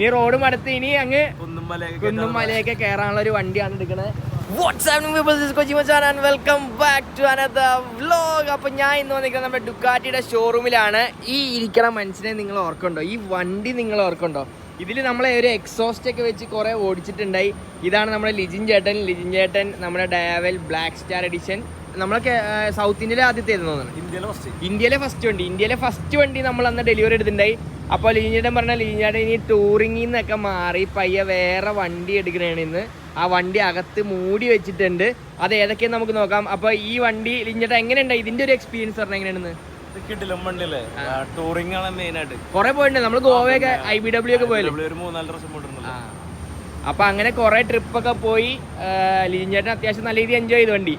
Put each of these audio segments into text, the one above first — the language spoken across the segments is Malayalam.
ഇനി റോഡ് മടുത്ത് ഇനി അങ്ങ് കുന്നും മലയൊക്കെ കേറാനുള്ള കയറാനുള്ള ഒരു വണ്ടിയാണ് എടുക്കുന്നത് welcome back to another vlog അപ്പൊ ഞാൻ ഇന്ന് വന്നിരിക്കുന്നത് നമ്മുടെ ഡുക്കാറ്റിയുടെ ഷോറൂമിലാണ് ഈ ഇരിക്കണ മനുഷ്യനെ നിങ്ങൾ ഓർക്കുണ്ടോ ഈ വണ്ടി നിങ്ങൾ ഓർക്കുണ്ടോ ഇതിൽ നമ്മളെ ഒരു എക്സോസ്റ്റ് ഒക്കെ വെച്ച് കുറെ ഓടിച്ചിട്ടുണ്ടായി. ഇതാണ് നമ്മുടെ ലിജിൻ ചേട്ടൻ. ലിജിൻ ചേട്ടൻ നമ്മുടെ ഡയാവൽ ബ്ലാക്ക് സ്റ്റാർ എഡിഷൻ നമ്മളൊക്കെ സൗത്ത് ഇന്ത്യയിലെ ആദ്യത്തെ ഇന്ത്യയിലെ ഫസ്റ്റ് വണ്ടി. ഇന്ത്യയിലെ ഫസ്റ്റ് വണ്ടി നമ്മൾ അന്ന് ഡെലിവറി എടുത്തിട്ടുണ്ടായി. അപ്പോൾ ലീഞ്ഞേട്ടൻ പറഞ്ഞ ലീഞ്ഞേട്ടൻ ഇനി ടൂറിങ്ങിൽ നിന്നൊക്കെ മാറി പയ്യ വേറെ വണ്ടി എടുക്കണേണ് ഇന്ന്. ആ വണ്ടി അകത്ത് മൂടി വെച്ചിട്ടുണ്ട്. അത് ഏതൊക്കെയെന്ന് നമുക്ക് നോക്കാം. അപ്പോൾ ഈ വണ്ടി ലീഞ്ഞേട്ടൻ എങ്ങനെയുണ്ട്? ഇതിന്റെ ഒരു എക്സ്പീരിയൻസ് പറഞ്ഞാൽ എങ്ങനെയാണെന്ന് ടൂറിംഗ് ആണ് മെയിൻ ആയിട്ട്. കുറെ പോയിട്ടുണ്ട്. നമ്മൾ ഗോവയൊക്കെ ഐ ബി ഡബ്ല്യു ഒക്കെ പോയല്ലോ? മൂന്നാൽ ദിവസം പോയിട്ടുണ്ടല്ലോ. അപ്പൊ അങ്ങനെ കുറെ ട്രിപ്പൊക്കെ പോയി ലിജിൻചേട്ടൻ അത്യാവശ്യം നല്ല രീതിയിൽ എൻജോയ് ചെയ്ത് വണ്ടി.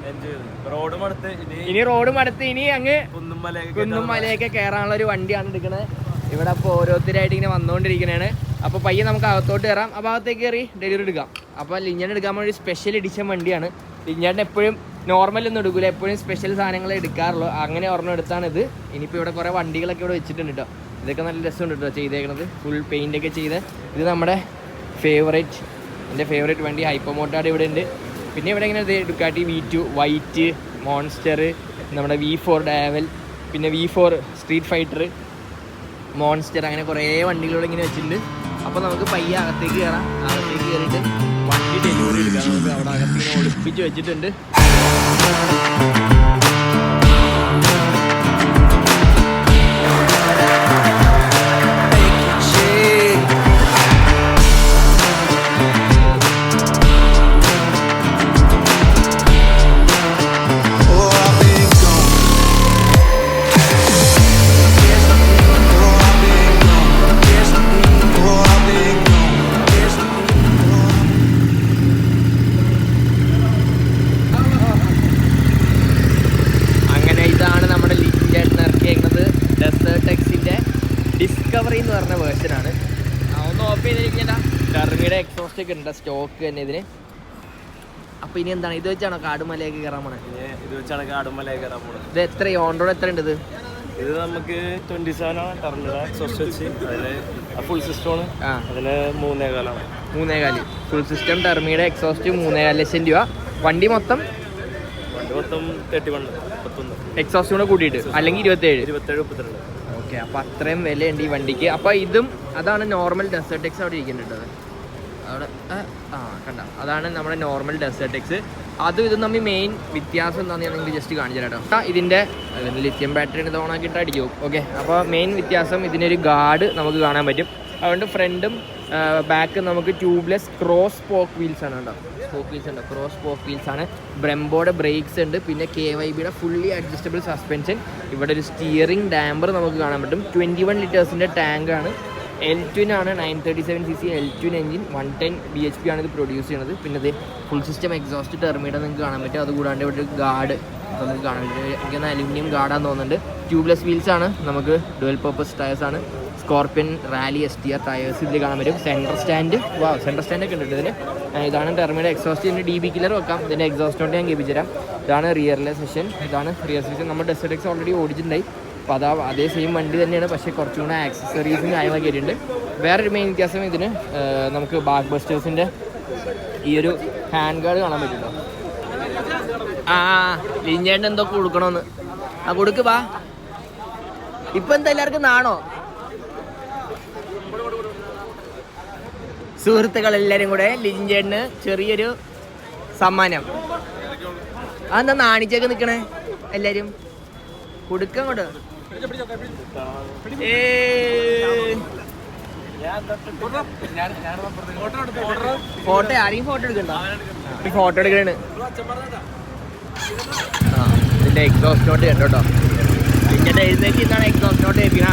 റോഡും അടുത്ത് ഇനി റോഡ് മടുത്ത് ഇനി അങ്ങ് കുന്നുമലയൊക്കെ കേറാനുള്ള കയറാനുള്ള ഒരു വണ്ടിയാണ് എടുക്കുന്നത് ഇവിടെ അപ്പോൾ ഓരോരുത്തരായിട്ട് ഇങ്ങനെ വന്നുകൊണ്ടിരിക്കുന്നതാണ് അപ്പോൾ പയ്യെ നമുക്ക് അകത്തോട്ട് കയറാം ആ ഭാഗത്തേക്ക് കയറി ഡെലിവറി എടുക്കാം. അപ്പോൾ ലിഞ്ചേട്ടൻ എടുക്കാൻ വേണ്ടി സ്പെഷ്യൽ എഡിഷൻ വണ്ടിയാണ്. ലിഞ്ചേട്ടൻ എപ്പോഴും നോർമൽ ഒന്നും എടുക്കില്ല എപ്പോഴും സ്പെഷ്യൽ സാധനങ്ങൾ എടുക്കാറുള്ളൂ. അങ്ങനെ ഒരെണ്ണം എടുത്താണ് ഇത് ഇനിയിപ്പോൾ ഇവിടെ കുറേ വണ്ടികളൊക്കെ ഇവിടെ വെച്ചിട്ടുണ്ട് കേട്ടോ ഇതൊക്കെ നല്ല രസമുണ്ട് കേട്ടോ ചെയ്തേക്കണത്. ഫുൾ പെയിന്റ് ഒക്കെ ചെയ്ത്. ഇത് നമ്മുടെ ഫേവറേറ്റ് എന്റെ ഫേവറേറ്റ് വണ്ടി ഹൈപ്പമോട്ടാട് ഇവിടെ ഉണ്ട്. പിന്നെ ഇവിടെ ഇങ്ങനെ Ducati V two white Monster നമ്മുടെ വി ഫോർ ഡാവൽ പിന്നെ V four Streetfighter Monster അങ്ങനെ കുറേ വണ്ടികളോട് ഇങ്ങനെ വെച്ചിട്ടുണ്ട്. അപ്പോൾ നമുക്ക് പയ്യ അകത്തേക്ക് കയറാം അകത്തേക്ക് കയറിയിട്ട് വണ്ടി ഡെലിവറി എടുക്കാം നമുക്ക് അവിടെ അകത്തേക്ക് ഒളിപ്പിച്ച് വെച്ചിട്ടുണ്ട്. ടെർമിയുടെ എക്സോസ്റ്റ് ഒക്കെ ഉണ്ട് സ്റ്റോക്ക് തന്നെ ഇതിന്. അപ്പൊ ഇനി എന്താണ്? ഇത് വെച്ചാണോ കാടുമലയൊക്കെ കയറാൻ പോണേ? ഇത് വെച്ചാണ് കാടുമലയൊക്കെ കയറാൻ പോണത് ഇത് എത്ര? ഓൺറോഡ് എത്ര ഉണ്ട് ഇത്? ഇത് നമുക്ക് ട്വന്റി സെവൻ ആണ് ടർമിനൽ എക്സോസ്റ്റ് വെച്ച്. അതിന് ഫുൾ സിസ്റ്റമാണ് ആ. അതിന് മൂന്നേകാലാണ്. മൂന്നേകാൽ. ഫുൾ സിസ്റ്റം ടെർമിയുടെ എക്സോസ്റ്റ് മൂന്നേകാൽ ലക്ഷം രൂപ. വണ്ടി മൊത്തം? വണ്ടി മൊത്തം തേർട്ടി വൺ എക്സോസ്റ്റ് കൂടെ കൂട്ടിയിട്ട് അല്ലെങ്കിൽ ഇരുപത്തേഴ്? ഇരുപത്തേഴ് മുപ്പത്തിരണ്ട്. ഓക്കെ അപ്പോൾ അത്രയും വിലയുണ്ട് ഈ വണ്ടിക്ക്. അപ്പോൾ ഇതും അതാണ് നോർമൽ ഡെസേർട്ട് എക്സ് അവിടെ ഇരിക്കുന്നുണ്ട് അവിടെ ആ, കണ്ട. അതാണ് നമ്മുടെ നോർമൽ ഡെസേർട്ട് എക്സ് അതും ഇതും തമ്മിൽ മെയിൻ വ്യത്യാസം എന്താണെന്ന് ഞാൻ നിങ്ങൾക്ക് ജസ്റ്റ് കാണിച്ചു തരാം കേട്ടോ. ഇതിന്റെ ലിത്യം ബാറ്ററി ഇത് ഓണാക്കിയിട്ട് അടിക്കും. ഓക്കെ അപ്പോൾ മെയിൻ വ്യത്യാസം ഇതിനൊരു ഗാർഡ് നമുക്ക് കാണാൻ പറ്റും. അതുകൊണ്ട് ഫ്രണ്ടും ബാക്കും നമുക്ക് ട്യൂബ്ലെസ് ക്രോസ് പോക്ക് വീൽസ് ആണ് കേട്ടോ. സ്പോക്ക് വീൽസ് ഉണ്ട്. ക്രോസ് സ്പോക്ക് വീൽസ് ആണ്. ബ്രംബോയുടെ ബ്രേക്സ് ഉണ്ട്. പിന്നെ കെ വൈ ബിയുടെ ഫുള്ളി അഡ്ജസ്റ്റബിൾ സസ്പെൻഷൻ ഇവിടെ ഒരു സ്റ്റിയറിംഗ് ഡാമ്പർ നമുക്ക് കാണാൻ പറ്റും. ട്വന്റി വൺ ലിറ്റേഴ്സിന്റെ ആണ്. L ടുവിനാണ് nine thirty seven C C L twin engine one ten B H P ആണ് ഇത് പ്രൊഡ്യൂസ് ചെയ്യുന്നത്. പിന്നെ ഇത് ഫുൾ സിസ്റ്റം എക്സോസ്റ്റ് ടെർമിയുടെ നിങ്ങൾക്ക് കാണാൻ പറ്റും. അതുകൂടാണ്ട് ഇവിടെ ഒരു ഗാർഡ് നമുക്ക് കാണാൻ പറ്റും. എനിക്കൊന്ന് അലുമിനിയം ഗാർഡാന്ന് തോന്നുന്നുണ്ട്. ട്യൂബ്ലെസ് വീൽസ് ആണ്. നമുക്ക് ഡുവൽ പർപ്പസ് ടയേഴ്സ് ആണ്. Scorpion rally S T R tyres ഇതിൽ കാണാൻ പറ്റും. സെൻട്രൽ സ്റ്റാൻഡ് വാ സെൻട്രൽ സ്റ്റാൻഡ് ഒക്കെ ഉണ്ട് ഇതിന് ഇതാണ് ടെർമിയുടെ എക്സോസ്റ്റ്. ഇതിന്റെ ഡി ബി കില്ലർ വെക്കാം. ഇതിന്റെ എക്സോസ്റ്റ് കൊണ്ട് ഞാൻ കേൾപ്പിച്ചു തരാം. ഇതാണ് റിയറിലെ സെഷൻ ഇതാണ് റിയർ സെഷൻ നമ്മൾ എക്സ് ഓൾറെഡി ഓടിച്ചിട്ടുണ്ടായി. അപ്പോൾ അതാ അതേ സെയിം വണ്ടി തന്നെയാണ്. പക്ഷേ കുറച്ചും കൂടെ ആക്സസറീസും കാര്യങ്ങളൊക്കെ ആയിട്ടുണ്ട്. വേറൊരു മെയിൻ വ്യത്യാസം ഇതിന് നമുക്ക് ബാക്ക് ബസ്റ്റേഴ്സിന്റെ ഈ ഒരു ഹാൻഡ് ഗാർഡ് കാണാൻ പറ്റുമോ? ആ ലിഞ്ചേണ്ട എന്തോ കൊടുക്കണമെന്ന് ആ കൊടുക്ക് വാ. ഇപ്പൊ എന്താ എല്ലാവർക്കും നാണോ? സുഹൃത്തുക്കൾ കൂടെ ലിഞ്ചേടിന് ചെറിയൊരു സമ്മാനം. അതെന്താ നാണിച്ചൊക്കെ നിക്കണേ? എല്ലാരും? കൊടുക്കാൻ ഏയ്. ഫോട്ടോ ആരെയും ഫോട്ടോ എടുക്കണ്ടോ? ഫോട്ടോ എടുക്കണേ ഇതിന്റെ എക്സോസ്റ്റ് നോട്ട് കേട്ടോ. ഇതിന്റെ എഴുന്നേറ്റ് ഇതാണ് എക്സോസ്റ്റ് നോട്ട് കേൾപ്പിക്കണ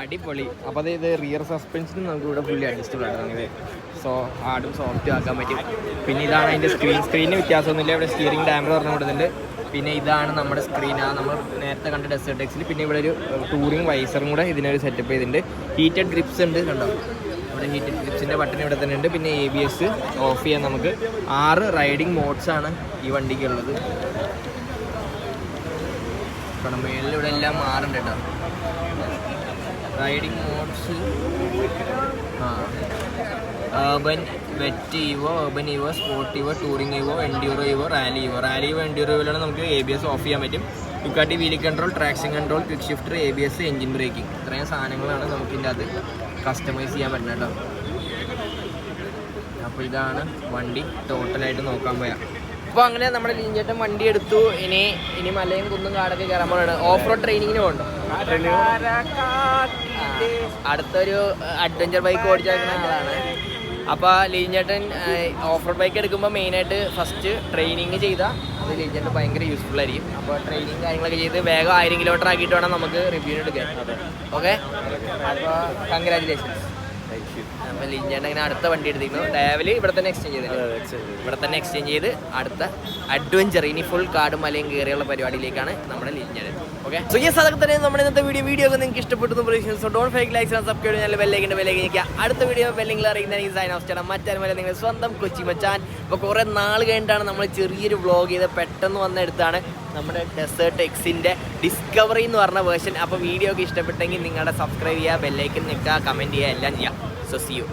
അടിപൊളി. അപ്പോൾ അത് ഇത് റിയർ സസ്പെൻഷനും നമുക്ക് ഇവിടെ ഫുള്ളി അഡ്ജസ്റ്റബിൾ ആണ്. സോ ഹാർഡും സോഫ്റ്റും ആക്കാൻ പറ്റും. പിന്നെ ഇതാണ് അതിന്റെ സ്ക്രീൻ സ്ക്രീനിന് വ്യത്യാസമൊന്നുമില്ല. ഇവിടെ സ്റ്റിയറിംഗ് ഡാമർ പറഞ്ഞു കൊടുക്കുന്നുണ്ട് പിന്നെ ഇതാണ് നമ്മുടെ സ്ക്രീൻ ആ നമ്മൾ നേരത്തെ കണ്ട ഡെസേർട്ട് എക്സിൽ പിന്നെ ഇവിടെ ഒരു ടൂറിംഗ് വൈസറും കൂടെ ഇതിനൊരു സെറ്റപ്പ് ചെയ്തിട്ടുണ്ട്. ഹീറ്റഡ് ഗ്രിപ്സ് ഉണ്ട്. കണ്ടോ? നമ്മുടെ ഹീറ്റഡ് ഗ്രിപ്സിന്റെ ബട്ടൺ ഇവിടെ തന്നെ ഉണ്ട്. പിന്നെ എ ബി എസ് ഓഫ് ചെയ്യാൻ നമുക്ക് ആറ് റൈഡിംഗ് മോഡ്സാണ് ഈ വണ്ടിക്കുള്ളത്. മേളിൽ ഇവിടെ എല്ലാം മാറുന്നുണ്ട് കേട്ടോ. റൈഡിങ് മോഡ്സ് ആ. Urban wet evo urban evo sport evo touring evo enduro evo rally evo rally evo എൻഡ്യൂറോയിലാണ് നമുക്ക് എ ബി എസ് ഓഫ് ചെയ്യാൻ പറ്റും. Ducati wheelie control traction control quick shifter A B S engine braking ഇത്രയും സാധനങ്ങളാണ് നമുക്ക് ഇതിന്റെ അത് കസ്റ്റമൈസ് ചെയ്യാൻ പറ്റുന്നത് കേട്ടോ. അപ്പോൾ ഇതാണ് വണ്ടി ടോട്ടലായിട്ട് നോക്കാൻ പോയാൽ അപ്പോൾ അങ്ങനെ നമ്മുടെ ലിഞ്ചേട്ടൻ വണ്ടി എടുത്തു. ഇനി ഇനി മലയും കുന്നും കാടൊക്കെ കയറാൻ പോകണം ഓഫ് റോഡ് ട്രെയിനിങ്ങിന് പോകണ്ടോ അടുത്തൊരു അഡ്വഞ്ചർ ബൈക്ക് ഓടിച്ചേക്കുന്ന ആളാണ്. അപ്പോൾ ലീഞ്ചേട്ടൻ ഓഫ് റോഡ് ബൈക്ക് എടുക്കുമ്പോൾ മെയിനായിട്ട് ഫസ്റ്റ് ട്രെയിനിങ് ചെയ്താൽ അത് ലീഞ്ചേട്ടൻ ഭയങ്കര യൂസ്ഫുൾ ആയിരിക്കും. അപ്പോൾ ട്രെയിനിങ് കാര്യങ്ങളൊക്കെ ചെയ്ത് വേഗം ആയിരം കിലോമീറ്റർ ആക്കിയിട്ട് വേണം നമുക്ക് റിവ്യൂ എടുക്കാൻ. ഓക്കെ അപ്പോൾ കൺഗ്രാറ്റുലേഷൻസ് അപ്പോൾ ലീഞ്ചേട്ടൻ ഇങ്ങനെ അടുത്ത വണ്ടി എടുത്തിരുന്നു. ഡേവൽ ഇവിടെ തന്നെ എക്സ്ചേഞ്ച് ചെയ്ത്. ഇവിടെ തന്നെ എക്സ്ചേഞ്ച് ചെയ്ത് അടുത്ത അഡ്വഞ്ചർ ഇനി ഫുൾ കാടും മലയും കയറിയുള്ള പരിപാടിയിലേക്കാണ് നമ്മുടെ ലിഞ്ചാണ് ഓക്കെ സോ ഈ സ്ഥലത്ത് തന്നെ നമ്മുടെ ഇന്നത്തെ വീഡിയോ വീഡിയോ ഒക്കെ നിങ്ങൾക്ക് ഇഷ്ടപ്പെട്ടു പ്രതീക്ഷിച്ചു so don't fake likes subscribe ചെയ്യാൻ ബെല്ലേക്കിന്റെ ബെല്ലേക്ക് നിൽക്കുക അടുത്ത വീഡിയോ ബെല്ലിംഗിൽ അറിയുന്ന എനിക്ക് സൈൻ ഓഫ് ചെയ്യണം മറ്റാരും നിങ്ങൾ സ്വന്തം കൊച്ചി മച്ചാൻ. ഇപ്പോൾ കുറേ നാൾ കഴിഞ്ഞിട്ടാണ് നമ്മൾ ചെറിയൊരു വ്ളോഗ് ചെയ്ത് പെട്ടെന്ന് വന്നെടുത്താണ് നമ്മുടെ ഡെസേർട്ട് എക്സിന്റെ ഡിസ്കവറി എന്ന് പറഞ്ഞ വേർഷൻ അപ്പോൾ വീഡിയോ ഒക്കെ ഇഷ്ടപ്പെട്ടെങ്കിൽ നിങ്ങളുടെ സബ്സ്ക്രൈബ് ചെയ്യുക ബെല്ലൈക്കൻ നിൽക്കുക കമന്റ് ചെയ്യുക എല്ലാം ചെയ്യുക. So C U